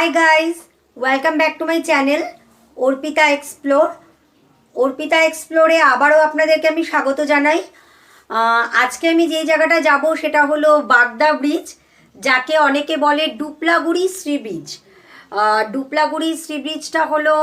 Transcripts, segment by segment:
Hi guys welcome back to my channel Arpita explore Arpita এক্সপ্লোরে আবারও আপনাদেরকে আমি স্বাগত জানাই। আজকে আমি যেই জায়গাটা যাব সেটা হলো বাগদা ব্রিজ, যাকে অনেকে বলে Duplaguri sea bridge. Duplaguri sea ব্রিজটা হলো,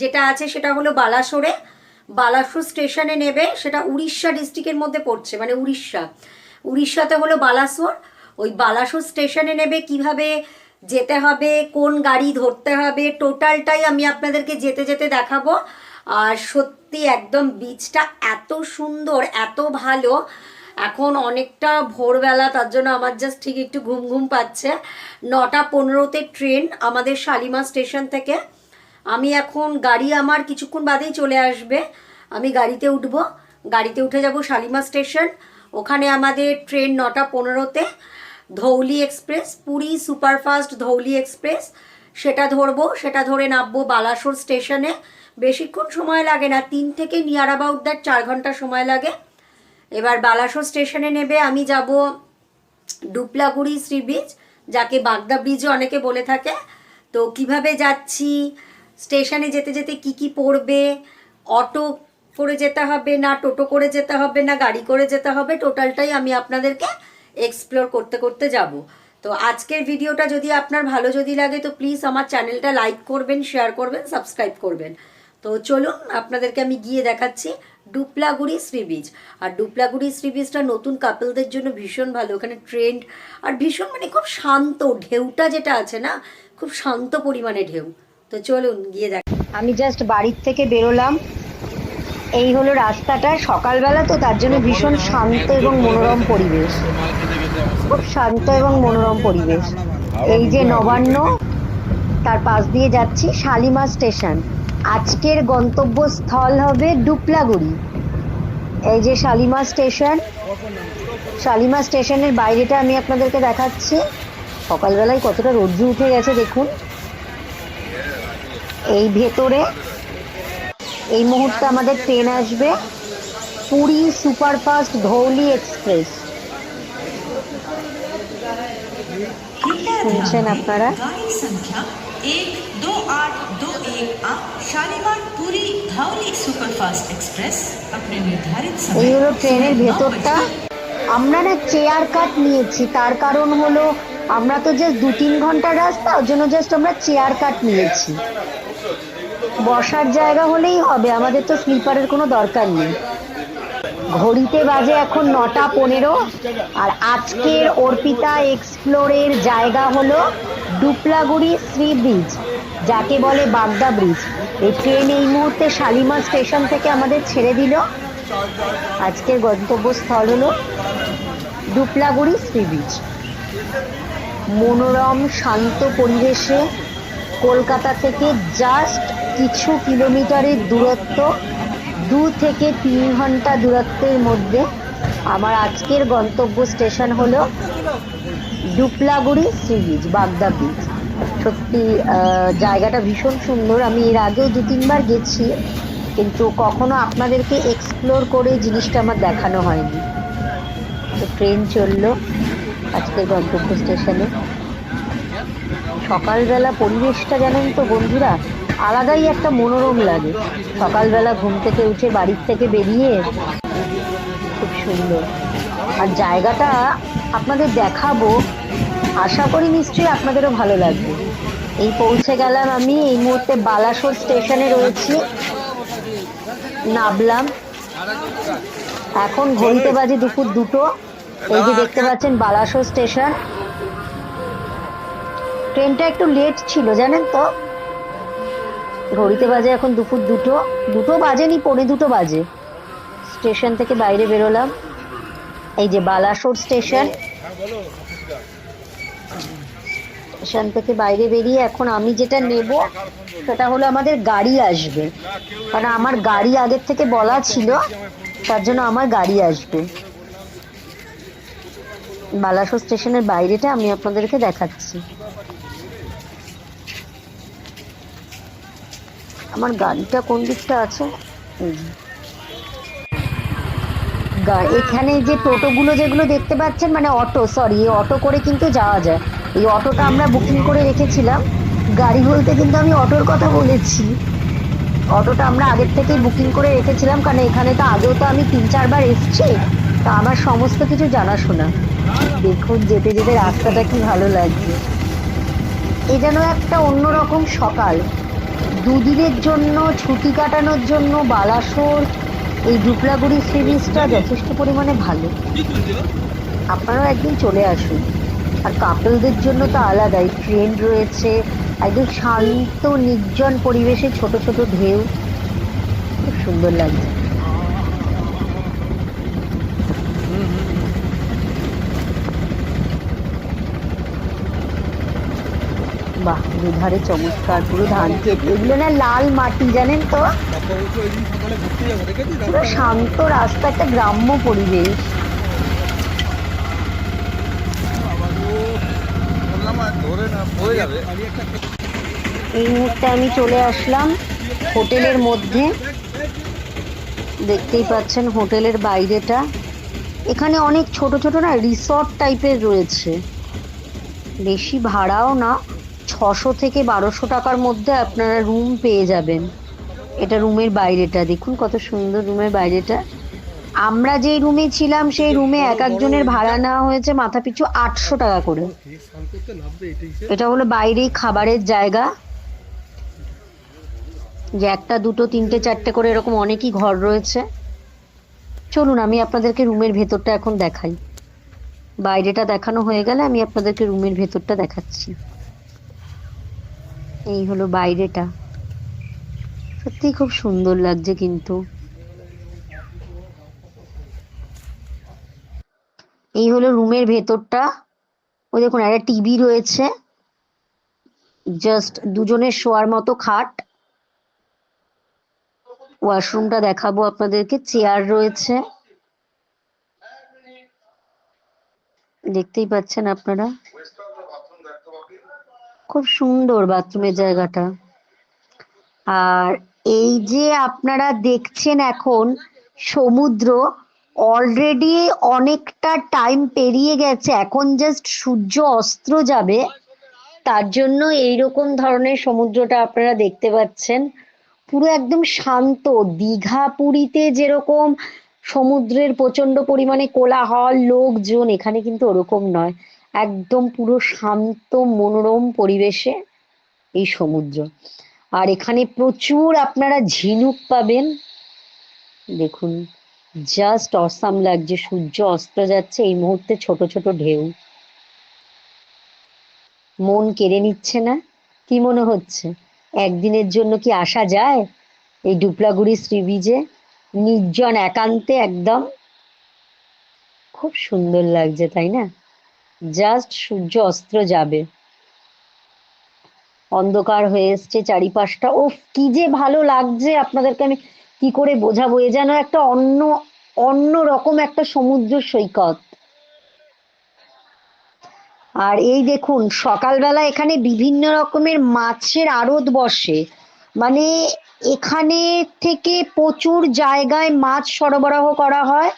যেটা আছে সেটা হলো বালাসোরে। বালাসোর স্টেশনে নেবে, সেটা উড়িষ্যা ডিস্ট্রিক্টের মধ্যে পড়ছে মানে উড়িষ্যা। উড়িষ্যাতে হলো বালাসোর। ওই বালাসোর স্টেশনে নেবে কীভাবে যেতে হবে, কোন গাড়ি ধরতে হবে, টোটালটাই আমি আপনাদেরকে যেতে যেতে দেখাবো। আর সত্যি একদম বীজটা এত সুন্দর, এত ভালো। এখন অনেকটা ভোরবেলা, তার জন্য আমার জাস্ট ঠিক একটু ঘুম ঘুম পাচ্ছে। নটা পনেরোতে ট্রেন আমাদের শালিমা স্টেশন থেকে। আমি এখন গাড়ি আমার কিছুক্ষণ বাদেই চলে আসবে। আমি গাড়িতে উঠবো। গাড়িতে উঠে যাব শালিমা স্টেশন ওখানে আমাদের ট্রেন নটা পনেরোতে। Dhauli express, Puri superfast Dhauli express. সেটা ধরবো, সেটা ধরে নামবো বালাসোর স্টেশনে। বেশিক্ষণ সময় লাগে না, তিন থেকে নিয়ার অ্যাবাউট দ্যাট চার ঘণ্টা সময় লাগে। এবার বালাসোর স্টেশনে নেবে, আমি যাব ডুপলাগুড়ি সি ব্রিজ, যাকে বাগদা ব্রিজও অনেকে বলে থাকে। তো কীভাবে যাচ্ছি, স্টেশনে যেতে যেতে কি কি পড়বে, অটো করে যেতে হবে না, টোটো করে যেতে হবে না, গাড়ি করে যেতে হবে, টোটালটাই আমি আপনাদেরকে এক্সপ্লোর করতে করতে যাব। তো আজকের ভিডিওটা যদি আপনার ভালো যদি লাগে, তো প্লিজ আমার চ্যানেলটা লাইক করবেন শেয়ার করবেন সাবস্ক্রাইব করবেন। তো চলুন, আপনাদেরকে আমি গিয়ে দেখাচ্ছি ডুপলাগুড়ি সি বিচ আর ডুপলাগুড়ি সি বিচটা নতুন কাপলদের জন্য ভীষণ ভালো। ওখানে ট্রেন্ড আর ভীষণ মানে খুব শান্ত, ঢেউটা যেটা আছে না, খুব শান্ত পরিমাণে ঢেউ। তো চলুন গিয়ে দেখ আমি জাস্ট বাড়ির থেকে বেরোলাম। এই হলো রাস্তাটা। সকালবেলা তো তার জন্য ভীষণ শান্ত এবং মনোরম পরিবেশ। খুব শান্ত এবং মনোরম পরিবেশ। এই যে নবান্ন, তার পাশ দিয়ে যাচ্ছি শালিমা স্টেশন। আজকের গন্তব্যস্থল হবে ডুপলাগুড়ি। এই যে শালিমা স্টেশন শালিমা স্টেশনের বাইরেটা আমি আপনাদেরকে দেখাচ্ছি। সকালবেলায় কতটা রোদ্রু উঠে গেছে দেখুন। এই ভেতরে এই মুহূর্তে আমাদের ট্রেন আসবে পুরী সুপারফাস্ট ধৌলি এক্সপ্রেস শুনছেন আপনারা गाड़ी संख्या एक दो आठ दो एक आठ शालीमार पुरी धावली सुपरफास्ट एक्सप्रेस अपने निर्धारित এই समय হলো ট্রেনের सुबह नौ ভেতরটা बजे আমরা না চেয়ার কাট নিয়েছি তার কারণ হলো আমরা তো জাস্ট দু তিন ঘন্টার রাস্তা ওর জন্য জাস্ট আমরা চেয়ার কাট নিয়েছি বসার জায়গা হলেই হবে, আমাদের তো স্লিপারের কোনো দরকার নেই। ঘড়িতে বাজে এখন নটা পনেরো, আর আজকের অর্পিতা এক্সপ্লোরের জায়গা হলো ডুপলাগুড়ি শ্রী ব্রিজ যাকে বলে বাগদা ব্রিজ এই ট্রেন এই মুহূর্তে শালিমার স্টেশন থেকে আমাদের ছেড়ে দিল। আজকের গন্তব্যস্থল হলো ডুপলাগুড়ি সি বিচ মনোরম, শান্ত পরিবেশে কলকাতা থেকে জাস্ট কিছু কিলোমিটারের দূরত্ব, দু থেকে তিন ঘণ্টা দূরত্বের মধ্যে আমার আজকের গন্তব্য স্টেশন হলো Duplaguri sea beach, Bagda beach সত্যি জায়গাটা ভীষণ সুন্দর। আমি এর আগেও দু তিনবার গেছি, কিন্তু কখনো আপনাদেরকে এক্সপ্লোর করে জিনিসটা আমার দেখানো হয়নি। তো ট্রেন চলল আজকের গন্তব্য স্টেশনে। সকালবেলা পরিবেশটা জানেন তো বন্ধুরা, আলাদাই একটা মনোরম লাগে। সকালবেলা ঘুম থেকে উঠে বাড়ির থেকে বেরিয়ে খুব সুন্দর। আর জায়গাটা আপনাদের দেখাবো, আশা করি নিশ্চয়ই আপনাদেরও ভালো লাগবে। এই পৌঁছে গেলাম আমি, এই মুহূর্তে বালাসোর স্টেশনে রয়েছি। নামলাম। এখন ঘড়িতে বাজে দুপুর দুটো। এই যে দেখতে পাচ্ছেন বালাসোর স্টেশন। ট্রেনটা একটু লেট ছিল, জানেন তো? ঘড়িতে বাজে এখন দুপুর দুটো। দুটো বাজেনি, পৌনে দুটো বাজে। স্টেশন থেকে বাইরে বেরোলাম। এই যে বালাসোর স্টেশন। স্টেশন থেকে বাইরে বেরিয়ে এখন আমি যেটা নেব, সেটা হলো আমাদের গাড়ি আসবে। কারণ আমার গাড়ি আগের থেকে বলা ছিল, তার জন্য আমার গাড়ি আসবে। বালাসোর স্টেশনের বাইরেটা আমি আপনাদেরকে দেখাচ্ছি। আমার গাড়িটা কোন দিকটা আছে? এখানে যে টোটোগুলো যেগুলো দেখতে পাচ্ছেন মানে অটো সরি এই অটো করে কিন্তু যাওয়া যায়। এই অটোটা আমরা বুকিং করে রেখেছিলাম। গাড়ি বলতে কিন্তু আমি অটোর কথা বলেছি। অটোটা আমরা আগের থেকেই বুকিং করে রেখেছিলাম, কারণ এখানে তো আগেও তো আমি তিন চারবার এসেছি। তা আমার সমস্ত কিছু জানাশোনা। দেখুন, যেতে যেতে রাস্তাটা কি ভালো লাগছে। এ যেন একটা অন্যরকম সকাল। দুদিনের জন্য, ছুটি কাটানোর জন্য বালাসোর এই ডুপলাগুড়ি সি বিচটা যথেষ্ট পরিমাণে ভালো। আপনারাও একদিন চলে আসুন। আর কাপলদের জন্য তো আলাদাই ট্রেন রয়েছে, একদম শান্ত, নির্জন পরিবেশে ছোট ছোট ঢেউ। খুব সুন্দর লাগছে। বাহ, দুধারে চমৎকার, পুরো ধান ক্ষেত এগুলো না লাল মাটি, জানেন তো? শান্ত রাস্তা, একটা গ্রাম্য পরিবেশ। এই মুহূর্তে আমি চলে আসলাম হোটেলের মধ্যে। দেখতেই পাচ্ছেন হোটেলের বাইরেটা। এখানে অনেক ছোট ছোট না রিসর্ট টাইপের রয়েছে। বেশি ভাড়াও না। ছশো থেকে বারোশো টাকার মধ্যে আপনারা রুম পেয়ে যাবেন। এটা রুমের বাইরেটা, দেখুন কত সুন্দর রুমের বাইরেটা। আমরা যেই রুমে ছিলাম, সেই রুমে এক একজনের ভাড়া নেওয়া হয়েছে মাথা পিছু আটশো টাকা করে। এটা হলো বাইরেই খাবারের জায়গা। যে একটা, দুটো, তিনটে, চারটে করে এরকম অনেকই ঘর রয়েছে। চলুন, আমি আপনাদেরকে রুমের ভেতরটা এখন দেখাই। বাইরেটা দেখানো হয়ে গেলে আমি আপনাদেরকে রুমের ভেতরটা দেখাচ্ছি। এই হলো বাইরেটা। সত্যিই খুব সুন্দর লাগছে কিন্তু। এই হলো রুমের ভেতরটা। ওই দেখুন, একটা টিভি রয়েছে। জাস্ট দুজনের শোয়ার মতো খাট। ওয়াশরুমটা দেখাবো আপনাদেরকে, চেয়ার রয়েছে। দেখতেই পাচ্ছেন আপনারা। খুব সুন্দর বাথরুমের জায়গাটা। আর এই যে আপনারা দেখছেন এখন সমুদ্র অলরেডি অনেকটা টাইম পেরিয়ে গেছে, এখন জাস্ট সূর্য অস্ত্র যাবে, তার জন্য এইরকম ধরনের সমুদ্রটা আপনারা দেখতে পাচ্ছেন। পুরো একদম শান্ত, দীঘা পুরীতে যেরকম সমুদ্রের প্রচণ্ড পরিমাণে কোলাহল, লোকজন, এখানে কিন্তু ওরকম নয়। একদম পুরো শান্ত, মনোরম পরিবেশে এই সমুদ্র। আর এখানে প্রচুর আপনারা ঝিনুক পাবেন। দেখুন জাস্ট অসাম লাগছে, সূর্য অস্ত যাচ্ছে, এই মুহূর্তে ছোট ছোট ঢেউ। মন কেড়ে নিচ্ছে না? কি মনে হচ্ছে? একদিনের জন্য কি আসা যায় এই ডুপলাগুড়ি বিচে নির্জন, একান্তে, একদম। খুব সুন্দর লাগছে, তাই না? জাস্ট সূর্য অস্ত্র যাবে। অন্ধকার হয়ে এসছে চারিপাশটা। ও কি যে ভালো লাগছে আপনাদেরকে আমি কি করে বোঝাবো? এ যেন একটা অন্য অন্য রকম একটা সমুদ্র সৈকত। আর এই দেখুন, সকালবেলা এখানে বিভিন্ন রকমের মাছের আড়ত বসে। মানে এখানে থেকে প্রচুর জায়গায় মাছ সরবরাহ করা হয়।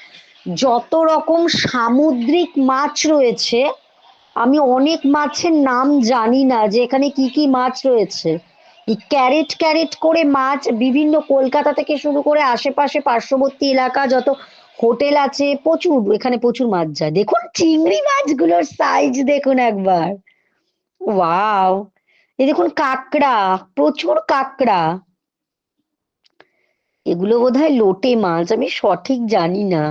যত রকম সামুদ্রিক মাছ রয়েছে, আমি অনেক মাছের নাম জানি না যে এখানে কি কি মাছ রয়েছে। এই ক্যারেট ক্যারেট করে মাছ বিভিন্ন কলকাতা থেকে শুরু করে আশেপাশে পার্শ্ববর্তী এলাকা যত হোটেল আছে, প্রচুর, এখানে প্রচুর মাছ যায়। দেখুন চিংড়ি মাছগুলোর সাইজ দেখুন একবার। ওয়াও এই দেখুন কাঁকড়া, প্রচুর কাঁকড়া। এগুলো বোধহয় লোটে মাছ, আমি সঠিক জানি না।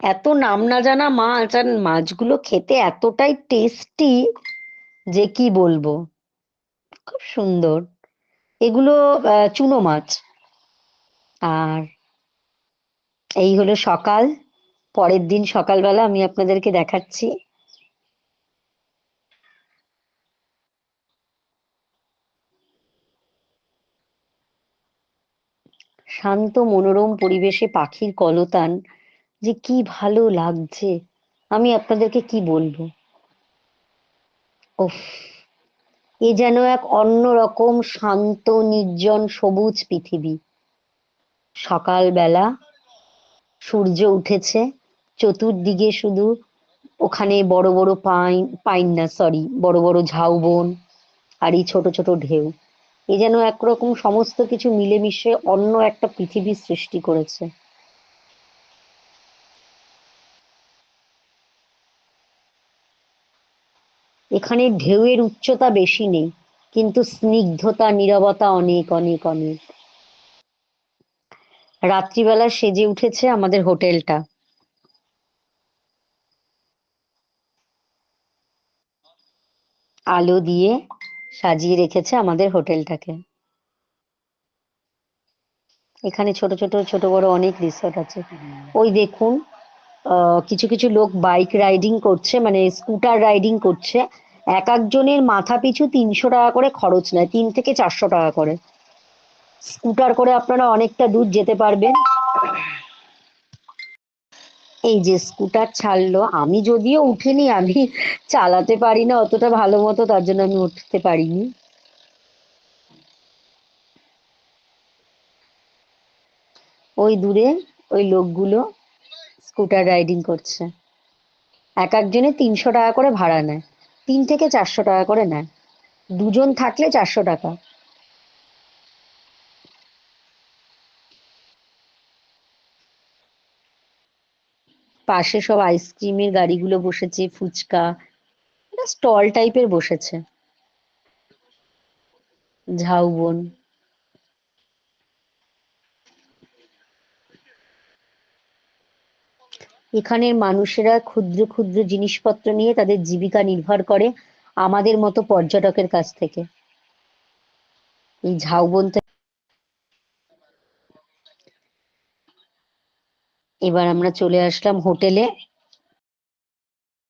এত নাম না জানা মাছ আর মাছগুলো খেতে এতটাই টেস্টি যে কি বলব? খুব সুন্দর। এগুলো চুনো মাছ। আর এই হলো সকাল। পরের দিন সকালবেলা আমি আপনাদেরকে দেখাচ্ছি। শান্ত মনোরম পরিবেশে পাখির কলতান। যে কি ভালো লাগছে, আমি আপনাদেরকে কি বলব? উফ, এ যেন এক অন্যরকম শান্ত, নির্জন, সবুজ পৃথিবী। সকালবেলা সূর্য উঠেছে, চতুর্দিকে শুধু ওখানে বড় বড় পাইন পাইন না সরি বড় বড় ঝাউবন আর এই ছোট ছোট ঢেউ। এ যেন একরকম সমস্ত কিছু মিলেমিশে অন্য একটা পৃথিবীর সৃষ্টি করেছে। এখানে ঢেউয়ের উচ্চতা বেশি নেই, কিন্তু স্নিগ্ধতা, নীরবতা অনেক অনেক অনেক। রাত্রিবেলা সেজে উঠেছে আমাদের হোটেলটা। আলো দিয়ে সাজিয়ে রেখেছে আমাদের হোটেলটাকে। এখানে ছোট ছোট ছোট, বড় অনেক রিসর্ট আছে। ওই দেখুন কিছু কিছু লোক বাইক রাইডিং করছে মানে স্কুটার রাইডিং করছে। এক একজনের মাথা পিছু তিনশো টাকা করে খরচ নেয়, তিন থেকে চারশো টাকা করে। স্কুটার করে আপনারা অনেকটা দূর যেতে পারবেন। এই যে স্কুটার ছাড়লো, আমি যদিও উঠিনি, আমি চালাতে পারি না অতটা ভালো মতো, তার জন্য আমি উঠতে পারিনি। ওই দূরে ওই লোকগুলো স্কুটার রাইডিং করছে। এক একজনে তিনশো টাকা করে ভাড়া নেয়। তিন থেকে চারশো টাকা করে নেয়। দুজন থাকলে চারশো টাকা। পাশে সব আইসক্রিমের গাড়িগুলো বসেছে, ফুচকা। স্টল টাইপের বসেছে। ঝাউবন। এখানের মানুষেরা ক্ষুদ্র ক্ষুদ্র জিনিসপত্র নিয়ে তাদের জীবিকা নির্ভর করে আমাদের মতো পর্যটকের কাছ থেকে। এই ঝাউবন এবার আমরা চলে আসলাম হোটেলে।